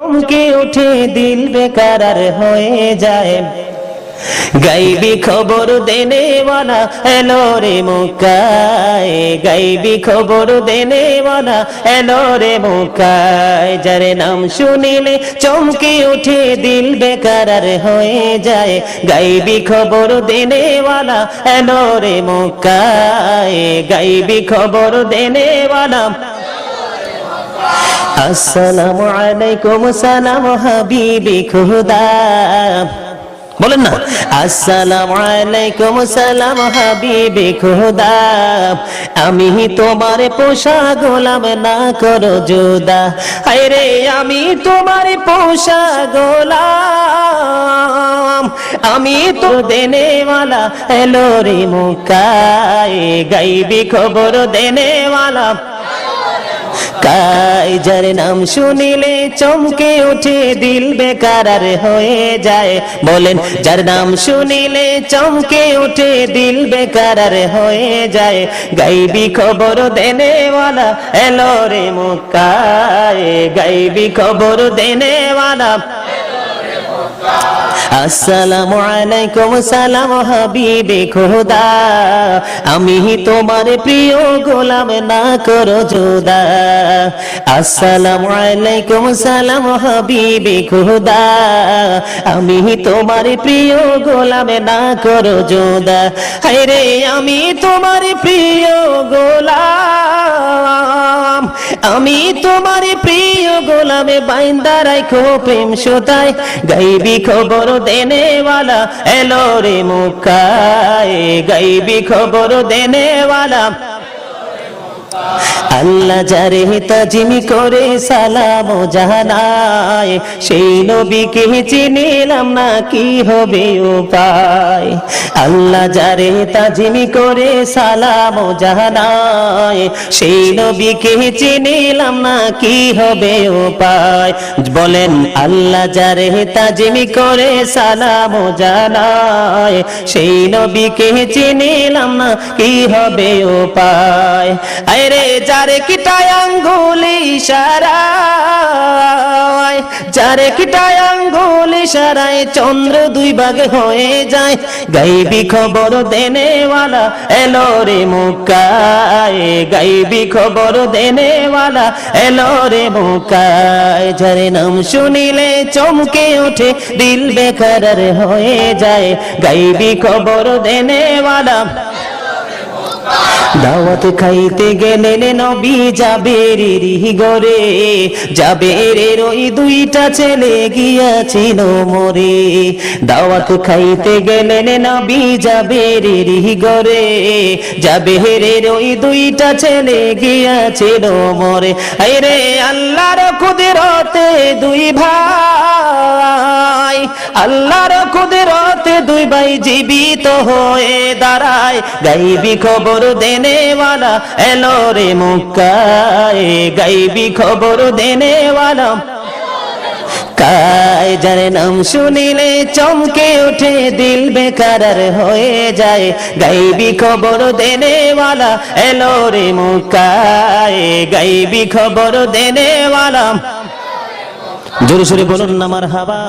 চমকে উঠে দিল বেকারার হয়ে যায়। গাইবি খবর দেনেওয়ালা এলো রে মুকায় গাইবি খবর দেনেওয়ালা এলো রে মুকায় যারে নাম শুনিলে চমকে উঠে দিল বেকারার হয়ে যায়। গাইবি খবর দেনেওয়ালা এলো রে মুকায় গাইবি খবর দেনেওয়ালা আসসালামু আলাইকুম, সালাম হাবিবি খুদা। বলেন না। আসসালামু আলাইকুম, সালাম আমি তোমার পোষা গোলাম না করো জুদা। আরে আমি তোমার পোষা গোলাম। আমি তো দেনেওয়ালা এলো রে মুকায়। গাইবি খবর দেনেওয়ালা। কাইজার নাম শুনিলে চমকে উঠে দিল বেকারার হয়ে যায়। বলেন, যার নাম শুনিলে চমকে উঠে দিল বেকারার হয়ে যায়। গাইবি খবর দেনেওয়ালা এলো রে মুকায় গাইবি খবর দেনেওয়ালা আসসালামু আলাইকুম, সালাম হাবিবে খোদা। আমি তোমার প্রিয় গোলাম না করো জোদা। আসসালামু আলাইকুম, সালাম হাবিবে খোদা। আমি তোমার প্রিয় গোলাম না করো জোদা। হায়রে, আমি তোমার প্রিয় গোলাম আমি তোমার প্রিয় গোলামে বাইন্দা রাখো প্রেম সোতাই গাইবি খবর দেনেওয়ালা, এলো রে মুখায় গাইবি খবর দেনেওয়ালা আল্লাহ যারে তাজিমি করে সালাম জাহানায়, সেই নবীকে চিনিলাম না কি হবে উপায়। আল্লাহ যারে তাজিমি করে সালাম জাহানায়, সেই নবীকে চিনিলাম না কি হবে উপায়। বলেন, আল্লাহ যারে তাজিমি করে সালাম জানায় সেই নবীকে চিনিলাম না কি হবে উপায়। আরে যারে কিটায় আঙ্গুলি ইশারায়, যারে কিটায় আঙ্গুলি ইশারায় চন্দ্র দুই ভাগ হয়ে যায়। গাইবি খবর দেনেওয়ালা, এলো রে মুকায়। গাইবি খবর দেনেওয়ালা, এলো রে মুকায়। যারে নাম শুনিলে চমকে ওঠে, দিল বেকারার হয়ে যায়। গাইবি খবর দেনেওয়ালা দাওয়াত খাইতে গেলেন নবী জাবেরের গরে জাবেরের ওই দুইটা ছেলে গিয়াছিল মরে। দাওয়াত খাইতে গেলেন নবী জাবেরের গরে জাবেরের ওই দুইটা ছেলে গিয়াছিল মরে। আরে আল্লাহর কুদরতে দুই ভাই, আল্লাহর কুদরতে দুই ভাই জীবিত হয়ে দাঁড়ায়। গাইবি খবর দেনেওয়ালা, এলো রে মুকায় গাইবি খবর দেনেওয়ালা, কায় যার নাম শুনিলে চমকে ওঠে, দিল বেকারার হয়ে যায়। গাইবি খবর দেনেওয়ালা, এলো রে মুকায় গাইবি খবর দেনেওয়ালা। জোরে সোরে বলুন আমার হাবা